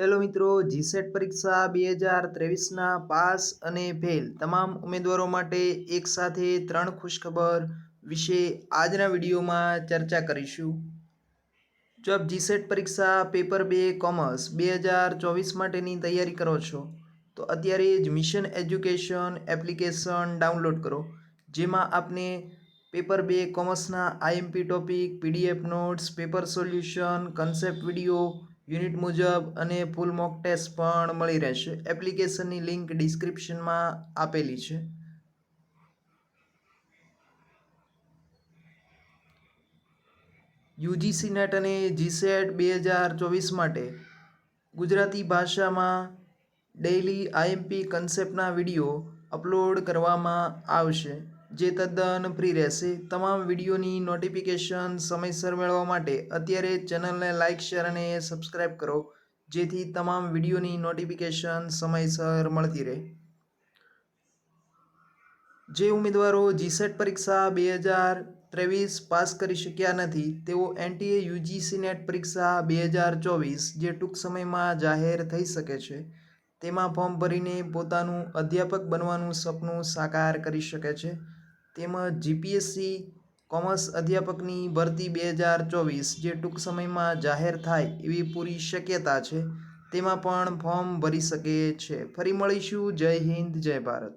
Hello મિત્રો, GSET પરીક્ષા બે હજાર ત્રેવીસના પાસ અને ફેલ. તમામ ઉમેદવારો માટે એક સાથે ત્રણ ખુશખબર વિશે આજના વિડીયોમાં ચર્ચા કરીશું. જો આપ જીસેટ પરીક્ષા પેપર બે કોમર્સ બે હજાર ચોવીસ માટેની તૈયારી કરો છો, તો અત્યારે જ મિશન એજ્યુકેશન એપ્લિકેશન ડાઉનલોડ કરો, જેમાં આપને પેપર બે કોમર્સના IMP topic, PDF notes, paper solution, concept video unit મુજબ અને ફૂલ મોક ટેસ્ટ પણ મળી રહેશે. એપ્લિકેશનની લિંક ડિસ્ક્રિપ્શનમાં આપેલી છે. યુજીસી નેટ અને જીસેટ બે હજાર ચોવીસ માટે ગુજરાતી ભાષામાં ડેઇલી આઈએમપી કન્સેપ્ટના વીડિયો અપલોડ કરવામાં આવશે. જે તદ્દન ફ્રી રહેશે. તમામ વિડીયોની નોટિફિકેશન સમયસર મેળવવા માટે અત્યારે ચેનલને લાઇક શેર અને સબસ્ક્રાઇબ કરો, જેથી તમામ વિડીયોની નોટિફિકેશન સમયસર મળતી રહે. જે ઉમેદવારો જીસેટ પરીક્ષા બે હજાર ત્રેવીસ પાસ કરી શક્યા નથી, તેઓ એનટીએ યુજીસી નેટ પરીક્ષા બે હજાર ચોવીસ જે ટૂંક સમયમાં જાહેર થઈ શકે છે, તેમાં ફોર્મ ભરીને પોતાનું અધ્યાપક બનવાનું સપનું સાકાર કરી શકે છે. તેમજ જીપીએસસી કોમર્સ અધ્યાપકની ભરતી બે હજાર ચોવીસ જે ટૂંક સમયમાં જાહેર થાય એવી પૂરી શક્યતા છે, તેમાં પણ ફોર્મ ભરી શકે છે. ફરી મળીશું. જય હિન્દ, જય ભારત.